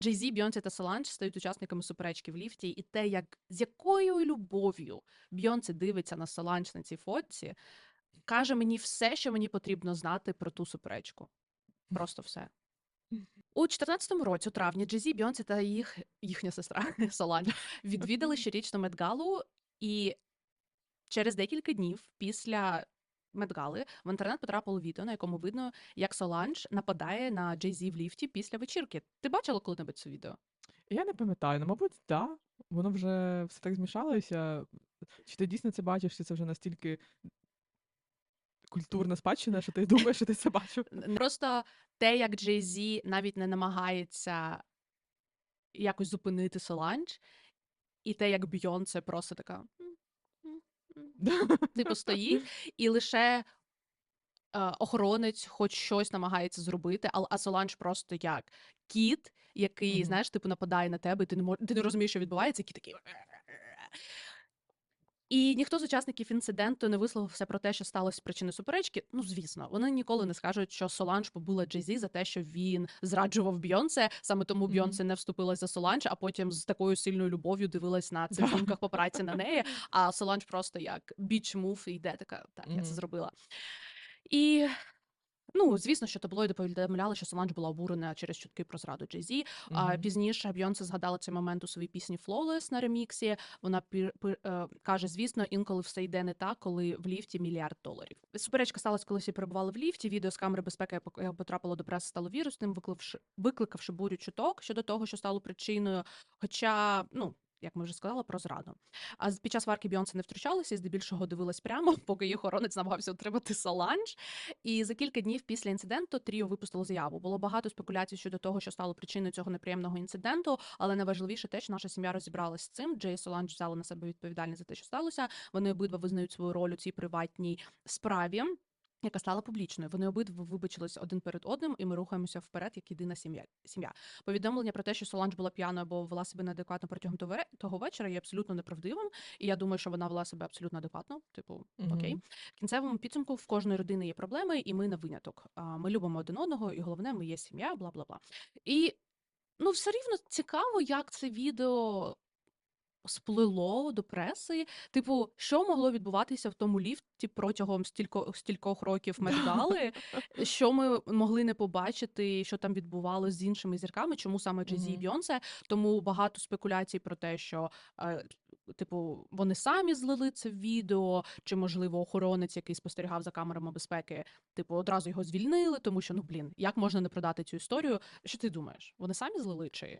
Jay-Z, Бейонсе та Соланж стають учасниками суперечки в ліфті, і те, як з якою любов'ю Бейонсе дивиться на Соланж на цій фотці, каже мені все, що мені потрібно знати про ту суперечку. Просто все. У 14-му році, у травні, Джезі, Бейонсе та їх, їхня сестра Соланж відвідали щорічну Медгалу, і через декілька днів після Медгали в інтернет потрапило відео, на якому видно, як Соланж нападає на Джей-Зі в ліфті після вечірки. Ти бачила коли-небудь це відео? Я не пам'ятаю, ну, мабуть, так. Да. Воно вже все так змішалося. Чи ти дійсно це бачиш, чи це вже настільки культурна спадщина, що ти думаєш, що ти це бачив? Просто те, як Джей-Зі навіть не намагається якось зупинити Соланж, і те, як Бейонсе просто така. Типу стоїть, і лише е, охоронець хоч щось намагається зробити, але а Соланж просто як кіт, який, Мгм. знаєш, типу нападає на тебе, і ти не мож... ти не розумієш, що відбувається, кіт такий. І ніхто з учасників інциденту не висловився про те, що сталося причиною суперечки. Ну, звісно, вони ніколи не скажуть, що Соланж побула Джей-Зі за те, що він зраджував Бйонсе. Саме тому Мгм. Бйонсе не вступилась за Соланж, а потім з такою сильною любов'ю дивилась на цих думках по праці на неї. А Соланж просто як біч мув і йде така, так, я це зробила. І ну, звісно, що таблоїди повідомляли, що Соланж була обурена через чутки про зраду Джей-Зі. А пізніше Бйонсе згадала цей момент у своїй пісні Flawless на реміксі. Вона пір, пир- е, каже: звісно, інколи все йде не так, коли в ліфті мільярд доларів. Суперечка сталася, коли всі перебували в ліфті. Відео з камери безпеки яке потрапило до преси, стало вірусним, викликавши, викликавши бурю чуток щодо того, що стало причиною. Хоча, ну. Як ми вже сказали, про зраду. А під час варки Бйонсе не втручалася і здебільшого дивилась прямо, поки її охоронець намагався отримати Соланж. І за кілька днів після інциденту Тріо випустило заяву. Було багато спекуляцій щодо того, що стало причиною цього неприємного інциденту, але найважливіше те, що наша сім'я розібралась з цим. Джей Соланж взяли на себе відповідальність за те, що сталося. Вони обидва визнають свою роль у цій приватній справі. Яка стала публічною. Вони обидва вибачились один перед одним, і ми рухаємося вперед, як єдина сім'я. Сім'я. Повідомлення про те, що Соланж була п'яною або вела себе неадекватно протягом того вечора, є абсолютно неправдивим. І я думаю, що вона вела себе абсолютно адекватно. Типу, окей. В кінцевому підсумку в кожної родини є проблеми, і ми не виняток. Ми любимо один одного, і головне, ми є сім'я, бла бла бла. І ну, все рівно цікаво, як це відео сплило до преси. Типу, що могло відбуватися в тому ліфті протягом стілько, стількох років Медгали, що ми могли не побачити, що там відбувалося з іншими зірками, чому саме Джей-Зі і Мгм. Бйонсе. Тому багато спекуляцій про те, що. е, Типу, вони самі злили це відео, чи можливо охоронець, який спостерігав за камерами безпеки, типу, одразу його звільнили, тому що ну блін, як можна не продати цю історію? Що ти думаєш? Вони самі злили чи